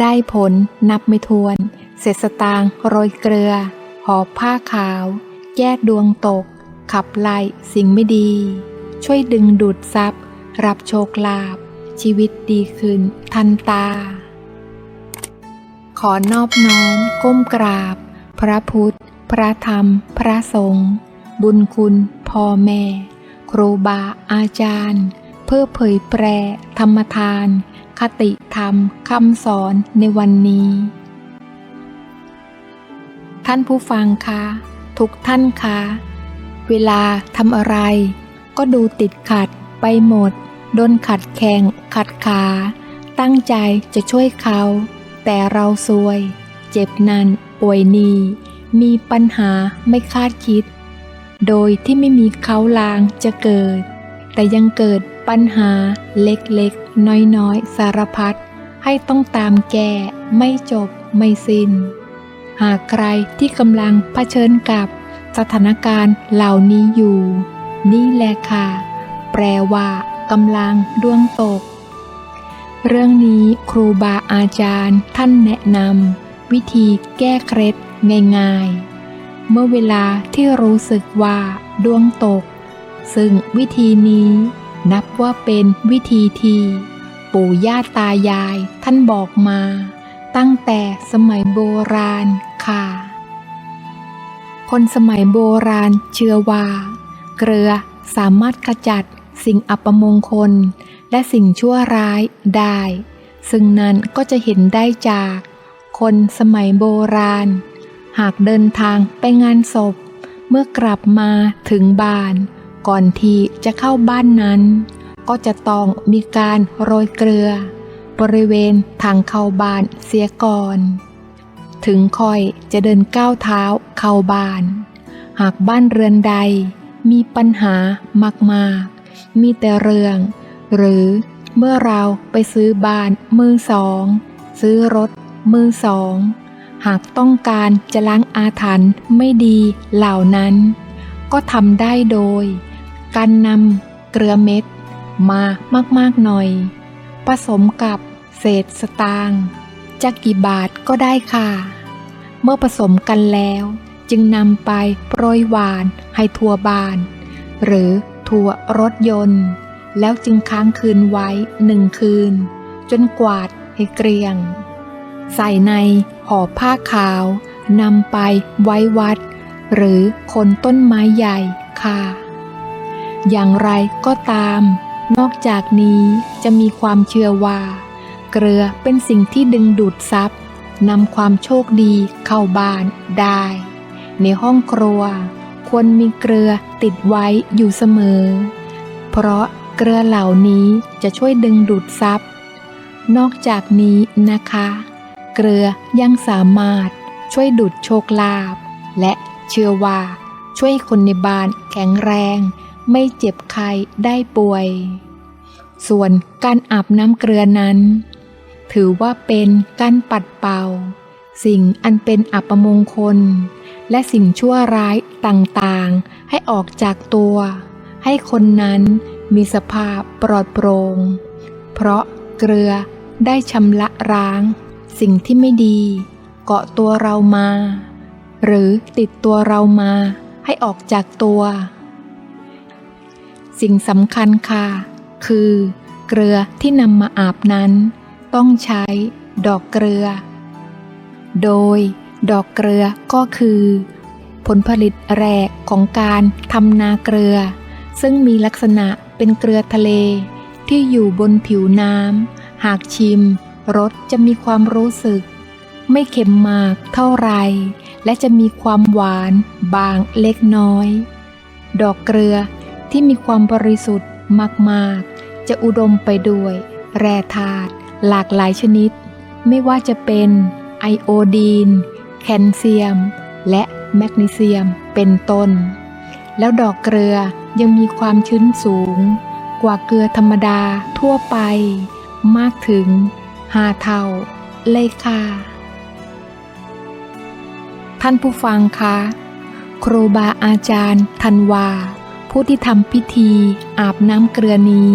ได้ผลนับไม่ถ้วน เศษสตางโรยเกลือ หอบผ้าขาว แยกดวงตก ขับไล่สิ่งไม่ดี ช่วยดึงดูดทรัพย์ รับโชคลาภชีวิตดีขึ้น ทันตา ขอนอบน้อม ก้มกราบ พระพุทธ พระธรรม พระสงฆ์บุญคุณพ่อแม่ ครูบาอาจารย์ เพื่อเผยแปร่ธรรมทาน คติธรรมคำสอนในวันนี้ ท่านผู้ฟังคะทุกท่านคะเวลาทำอะไร ก็ดูติดขัดไปหมดโดนขัดแข้งขัดขา ตั้งใจจะช่วยเขา แต่เราซวย เจ็บนันป่วยนีมีปัญหาไม่คาดคิด โดยที่ไม่มีเขาลางจะเกิด แต่ยังเกิด ปัญหาเล็กๆ น้อยๆ สารพัดให้ต้องตามแก้ไม่จบไม่สิน้น หากใครที่กำลังเผชิญกับสถานการณ์เหล่านี้อยู่ นี่แหละค่ะ แปลว่ากำลังดวงตก เรื่องนี้ครูบาอาจารย์ท่านแนะนำวิธีแก้เคล็ดง่ายๆ เมื่อเวลาที่รู้สึกว่าดวงตก ซึ่งวิธีนี้ นับว่าเป็นวิธีที่ปู่ย่าตายายท่านบอกมา ตั้งแต่สมัยโบราณค่ะ คนสมัยโบราณเชื่อว่า เกลือสามารถขจัดสิ่งอัปมงคล และสิ่งชั่วร้ายได้ ซึ่งนั้นก็จะเห็นได้จาก คนสมัยโบราณ หากเดินทางไปงานศพ เมื่อกลับมาถึงบ้าน ก่อนที่จะเข้าบ้านนั้น ก็จะต้องมีการโรยเกลือ บริเวณทางเข้าบ้านเสียก่อน ถึงค่อยจะเดินก้าวเท้าเข้าบ้าน หากบ้านเรือนใดมีปัญหามากๆ มีแต่เรื่อง หรือเมื่อเราไปซื้อบ้านมือสอง ซื้อรถมือสอง หากต้องการจะล้างอาถรรพ์ไม่ดีเหล่านั้น ก็ทำได้โดย การนำเกลือเม็ดมามากๆหน่อย ผสมกับเศษสตางค์จะกี่บาทก็ได้ค่ะ เมื่อผสมกันแล้ว จึงนำไปโปรยหวานให้ทั่วบาน หรือทั่วรถยนต์ แล้วจึงค้างคืนไว้หนึ่งคืน จนกวาดให้เกลียง ใส่ในห่อผ้าขาวนำไปไว้วัด หรือคนต้นไม้ใหญ่ค่ะ อย่างไรก็ตาม นอกจากนี้จะมีความเชื่อว่า เกลือเป็นสิ่งที่ดึงดูดทรัพย์นำความโชคดีเข้าบ้านได้ ในห้องครัว ควรมีเกลือติดไว้อยู่เสมอ เพราะเกลือเหล่านี้จะช่วยดึงดูดทรัพย์ นอกจากนี้นะคะ เกลือยังสามารถช่วยดูดโชคลาภและเชื่อว่าช่วยคนในบ้านแข็งแรง ไม่เจ็บไข้ได้ป่วย ส่วนการอาบน้ำเกลือนั้น ถือว่าเป็นการปัดเป่า สิ่งอันเป็นอัปมงคล และสิ่งชั่วร้ายต่างๆ ให้ออกจากตัว ให้คนนั้นมีสภาพปลอดโปร่งเพราะเกลือได้ชำระร้าง สิ่งที่ไม่ดี เกาะตัวเรามา หรือติดตัวเรามาให้ออกจากตัว สิ่งสำคัญค่ะ คือ เกลือที่นำมาอาบนั้น ต้องใช้ดอกเกลือ โดย ดอกเกลือก็คือ ผลผลิตแรกของการทำนาเกลือ ซึ่งมีลักษณะเป็นเกลือทะเล ที่อยู่บนผิวน้ำหากชิมรสจะมีความรู้สึก ไม่เค็มมากเท่าไร และจะมีความหวานบางเล็กน้อย ดอกเกลือ ที่มีความบริสุทธิ์มาก ๆ จะอุดมไปด้วย แร่ธาตุหลากหลายชนิด ไม่ว่าจะเป็นไอโอดีน แคลเซียม และแมกนีเซียมเป็นต้น แล้วดอกเกลือยังมีความชื้นสูง กว่าเกลือธรรมดาทั่วไป มากถึงห้าเท่า เลยค่ะ ท่านผู้ฟังคะ ครูบาอาจารย์ทันวา ผู้ที่ทำพิธีอาบน้ำเกลือนี้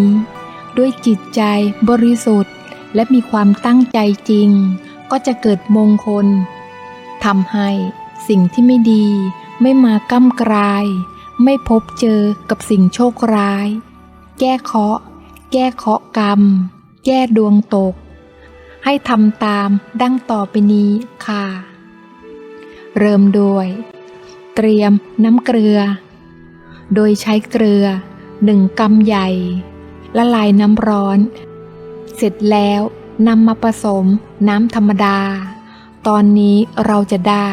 ด้วยจิตใจบริสุทธิ์ และมีความตั้งใจจริง ก็จะเกิดมงคลทำให้สิ่งที่ไม่ดี ไม่มาก้ำกลาย ไม่พบเจอกับสิ่งโชคร้าย แก้เคาะ แก้เคาะกรรม แก้ดวงตก ให้ทำตามดังต่อไปนี้ค่ะ เริ่มด้วย เตรียมน้ำเกลือ โดยใช้เกลือหนึ่งกำใหญ่ ละลายน้ำร้อน เสร็จแล้วนำมาผสมน้ำธรรมดา ตอนนี้เราจะได้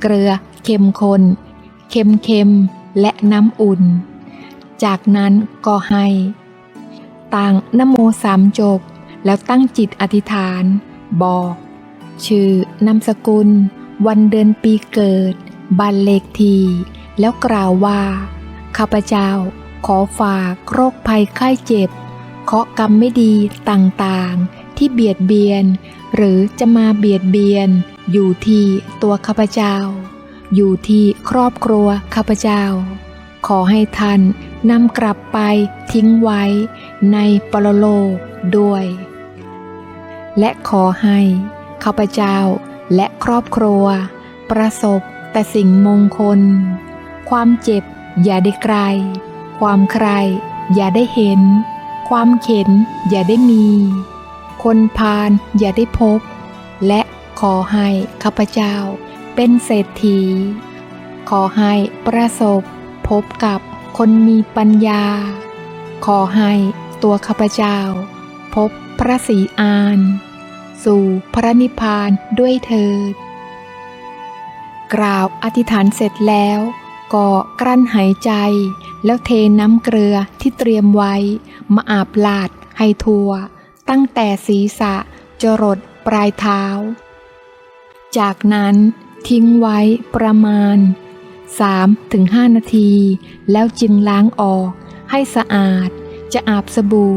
เกลือเค็มข้นเค็มเค็มๆและน้ำอุ่น จากนั้นก็ให้ ต่างนโมสามจบ แล้วตั้งจิตอธิษฐาน บอก ชื่อนามสกุล วันเดือนปีเกิด บันเลขที แล้วกล่าวว่า ข้าพเจ้า ขอฝากโรคภัยไข้เจ็บ เคาะกรรมไม่ดีต่างๆ ที่เบียดเบียน หรือจะมาเบียดเบียน อยู่ที่ตัวข้าพเจ้า อยู่ที่ครอบครัวข้าพเจ้า ขอให้ท่านนำกลับไปทิ้งไว้ ในปรโลกด้วย และขอให้ข้าพเจ้าและครอบครัว ประสบแต่สิ่งมงคล ความเจ็บ อย่าได้ไกล ความใคร อย่าได้เห็น ความเข็น อย่าได้มี คนพาลอย่าได้พบ และขอให้ข้าพเจ้า เป็นเศรษฐี ขอให้ประสบ พบกับคนมีปัญญา ขอให้ตัวข้าพเจ้า พบพระศรีอาน สู่พระนิพพานด้วยเถิด กล่าวอธิษฐานเสร็จแล้ว ก็กลั้นหายใจ แล้วเทน้ำเกลือที่เตรียมไว้ มาอาบลาดให้ทั่ว ตั้งแต่ศีรษะจรดปลายเท้า จากนั้นทิ้งไว้ประมาณ 3-5 นาที แล้วจึงล้างออกให้สะอาด จะอาบสบู่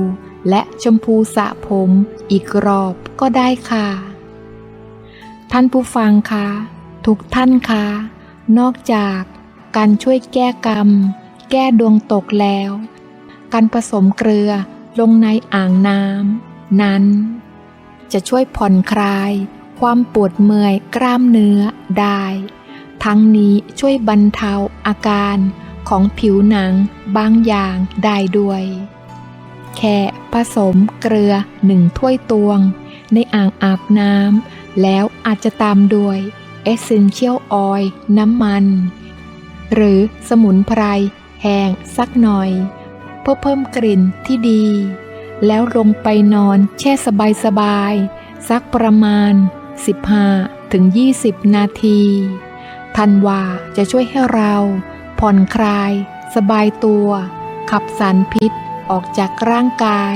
และชมพูสระผมอีกรอบก็ได้ค่ะ ท่านผู้ฟังคะทุกท่านคะนอกจาก การช่วยแก้กรรม แก้ดวงตกแล้ว การผสมเกลือลงในอ่างน้ำนั้น จะช่วยผ่อนคลาย ความปวดเมื่อยกล้ามเนื้อได้ ทั้งนี้ช่วยบรรเทาอาการของผิวหนังบางอย่างได้ด้วย แค่ผสมเกลือหนึ่งถ้วยตวง ในอ่างอาบน้ำแล้วอาจจะตามด้วย Essential Oil น้ำมัน หรือสมุนไพรแห้งสักหน่อย เพื่อเพิ่มกลิ่นที่ดี แล้วลงไปนอนแช่สบายๆสักประมาณ 15ถึง20 นาทีทันว่าจะช่วยให้เราผ่อนคลาย สบายตัว ขับสารพิษออกจากร่างกาย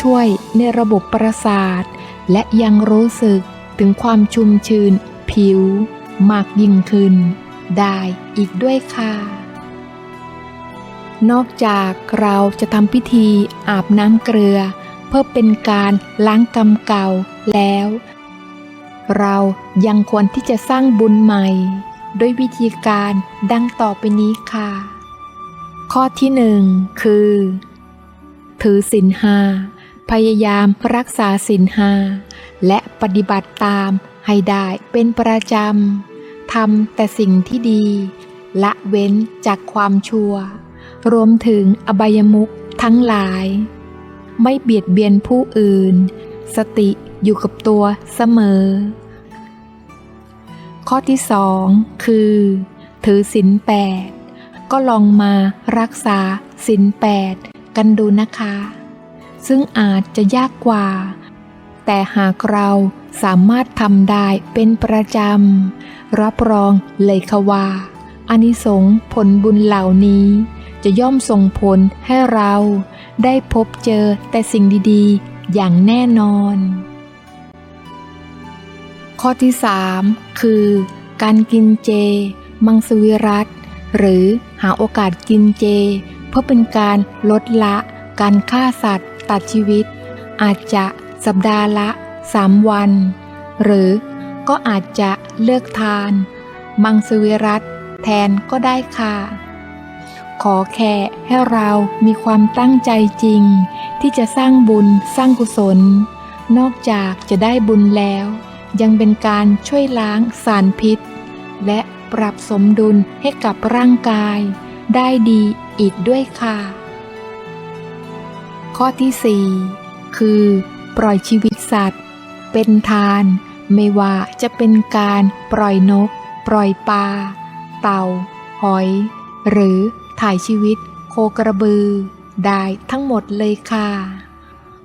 ช่วยในระบบประสาท และยังรู้สึกถึงความชุ่มชื้นผิวมากยิ่งขึ้น ได้อีกด้วยค่ะ นอกจากเราจะทำพิธีอาบน้ำเกลือ เพื่อเป็นการล้างกรรมเก่าแล้ว เรายังควรที่จะสร้างบุญใหม่ด้วยวิธีการดังต่อไปนี้ค่ะ ข้อที่หนึ่งคือ ถือศีลห้าพยายามรักษาศีลห้าและปฏิบัติตามให้ได้เป็นประจำ ทำแต่สิ่งที่ดี ละเว้นจากความชั่ว รวมถึงอบายมุขทั้งหลาย ไม่เบียดเบียนผู้อื่น สติอยู่กับตัวเสมอ ข้อที่สองคือ ถือศีลแปดก็ลองมารักษาศีลแปดกันดูนะคะ ซึ่งอาจจะยากกว่า แต่หากเราสามารถทำได้เป็นประจำ รับรองเลยค่ะว่าอานิสงส์ผลบุญเหล่านี้ จะย่อมส่งผลให้เราได้พบเจอแต่สิ่งดีๆ อย่างแน่นอน ข้อที่3คือ การกินเจ มังสวิรัตหรือหาโอกาสกินเจ เพื่อเป็นการลดละการฆ่าสัตว์ตัดชีวิต อาจจะสัปดาห์ละ 3 วัน หรือ ก็อาจจะเลือกทาน มังสวิรัตแทนก็ได้ค่ะ ขอแค่ให้เรามีความตั้งใจจริง ที่จะสร้างบุญสร้างกุศล นอกจากจะได้บุญแล้ว ยังเป็นการช่วยล้างสารพิษ และปรับสมดุลให้กับร่างกาย ได้ดีอีกด้วยค่ะ ข้อที่ 4 คือ ปล่อยชีวิตสัตว์ เป็นทาน ไม่ว่าจะเป็นการปล่อยนก ปล่อยปลา เต่า หอย หรือถ่ายชีวิต โคกระบือ ได้ทั้งหมดเลยค่ะ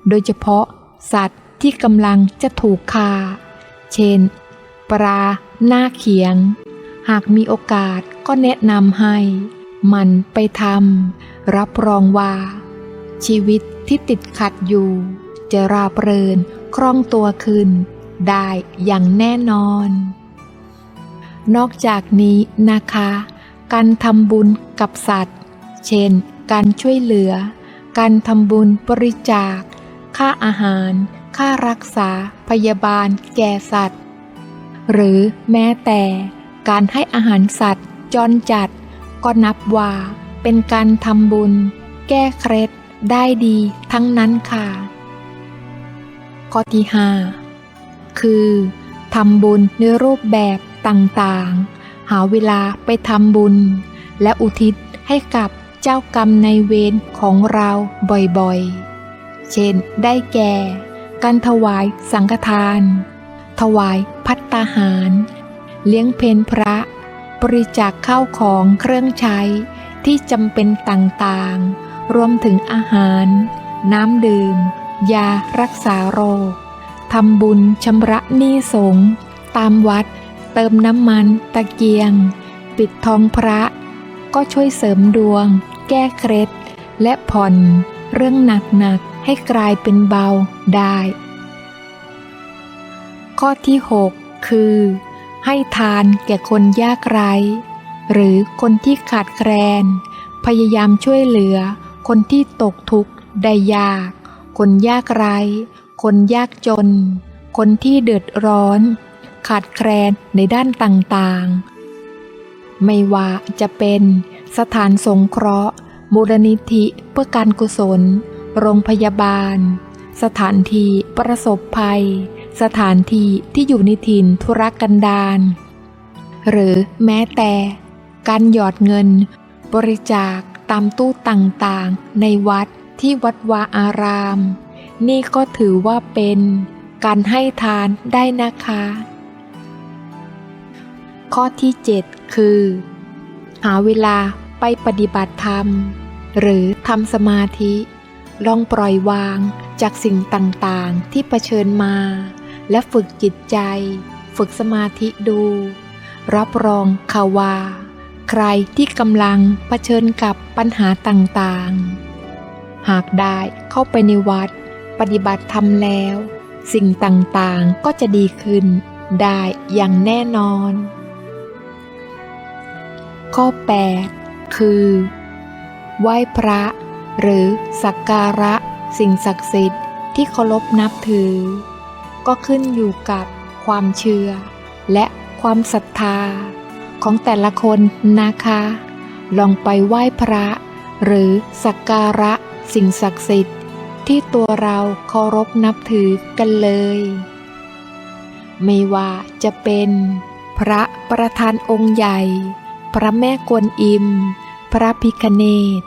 โดยเฉพาะสัตว์ที่กำลังจะถูกฆ่า เช่น ปลาหน้าเขียง หากมีโอกาสก็แนะนำให้ มันไปทำรับรองว่า ชีวิตที่ติดขัดอยู่ จะราบเรินคล่องตัวขึ้น ได้อย่างแน่นอน นอกจากนี้นะคะ การทำบุญกับสัตว์ เช่น การช่วยเหลือ การทำบุญบริจาค ค่าอาหาร ค่ารักษาพยาบาลแก่สัตว์ หรือแม้แต่การให้อาหารสัตว์จรจัด ก็นับว่าเป็นการทำบุญ แก้เคล็ดได้ดีทั้งนั้นค่ะข้อที่5 คือทำบุญในรูปแบบต่างๆ หาเวลาไปทำบุญ และอุทิศให้กับเจ้ากรรมในเวรของเราบ่อยๆ เช่น ได้แก่ การถวายสังฆทาน ถวายพัตตาหาร เลี้ยงเพนพระ บริจาคข้าวของเครื่องใช้ที่จำเป็นต่างๆ รวมถึงอาหาร น้ำดื่ม ยารักษาโรค ทำบุญชำระหนี้สงฆ์ตามวัด เติมน้ำมัน ตะเกียง ปิดทองพระ ก็ช่วยเสริมดวง แก้เคล็ด และผ่อนเรื่องหนักๆให้กลายเป็นเบาได้ ข้อที่ 6 คือ ให้ทานแก่คนยากไร้ หรือคนที่ขาดแคลน พยายามช่วยเหลือ คนที่ตกทุกข์ได้ยาก คนยากไร้ คนยากจน คนที่เดือดร้อน ขาดแคลนในด้านต่างๆ ไม่ว่าจะเป็นสถานสงเคราะห์มูลนิธิเพื่อการกุศล โรงพยาบาล สถานที่ประสบภัย สถานที่ที่อยู่ในถิ่นธุรกันดารหรือแม้แต่ การหยอดเงิน บริจาคตามตู้ต่างๆ ในวัดที่วัดวาอาราม นี่ก็ถือว่าเป็นการให้ทานได้นะคะ ข้อที่ 7 คือ หาเวลาไปปฏิบัติธรรม หรือทำสมาธิ ลองปล่อยวางจากสิ่งต่างๆที่เผชิญมา และฝึกจิตใจ ฝึกสมาธิดู รับรองข่าวว่า ใครที่กำลังเผชิญกับปัญหาต่างๆ หากได้เข้าไปในวัด ปฏิบัติธรรมแล้ว สิ่งต่างๆก็จะดีขึ้นได้อย่างแน่นอน ข้อ 8 คือ ไหว้พระ หรือสักการะสิ่งศักดิ์สิทธิ์ที่เคารพนับถือ ก็ขึ้นอยู่กับความเชื่อ และความศรัทธาของแต่ละคนนะคะ ลองไปไหว้พระ หรือสักการะสิ่งศักดิ์สิทธิ์ ที่ตัวเราเคารพนับถือกันเลย ไม่ว่าจะเป็นพระประธานองค์ใหญ่ พระแม่กวนอิม พระพิคเนต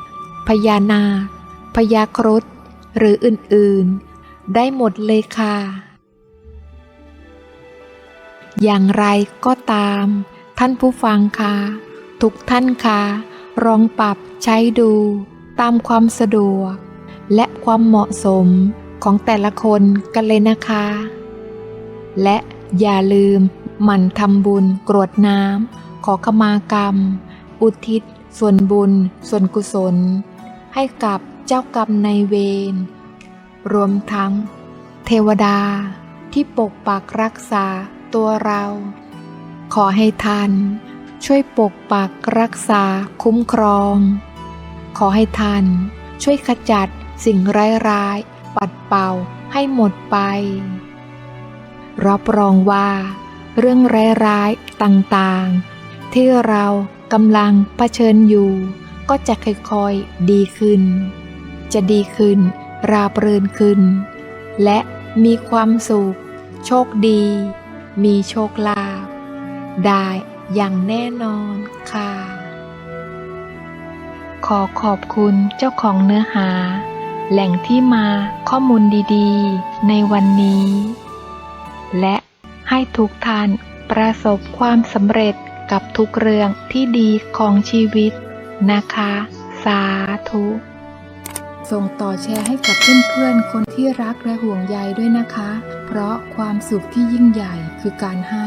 พญานาคพญาครุฑหรืออื่นๆ ได้หมดเลยค่ะ อย่างไรก็ตาม ท่านผู้ฟังคะทุกท่านคะลองปรับใช้ดูตามความสะดวก และความเหมาะสมของแต่ละคนกันเลยนะคะ และอย่าลืมหมั่นทำบุญกรวดน้ำขอขมากรรม อุทิศ ส่วนบุญ ส่วนกุศล ให้กับเจ้ากรรมในายเวร รวมทั้ง เทวดาที่ปกปักรักษาตัวเรา ขอให้ท่านช่วยปกปักรักษาคุ้มครอง ขอให้ท่านช่วยขจัด สิ่งร้ายๆ ปัดเป่าให้หมดไป รับรองว่า เรื่องร้ายๆ ต่างๆ ที่เรากำลังเผชิญอยู่ ก็จะค่อยๆ ดีขึ้น จะดีขึ้น ราบรื่นขึ้น และมีความสุข โชคดี มีโชคลาภได้อย่างแน่นอนค่ะ ขอขอบคุณเจ้าของเนื้อหา แหล่งที่มาข้อมูลดีๆ ในวันนี้ และให้ทุกท่านประสบความสำเร็จกับทุกเรื่องที่ดีของชีวิตนะคะ สาธุ ส่งต่อแชร์ให้กับเพื่อนๆ คนที่รักและห่วงใยด้วยนะคะ เพราะความสุขที่ยิ่งใหญ่คือการให้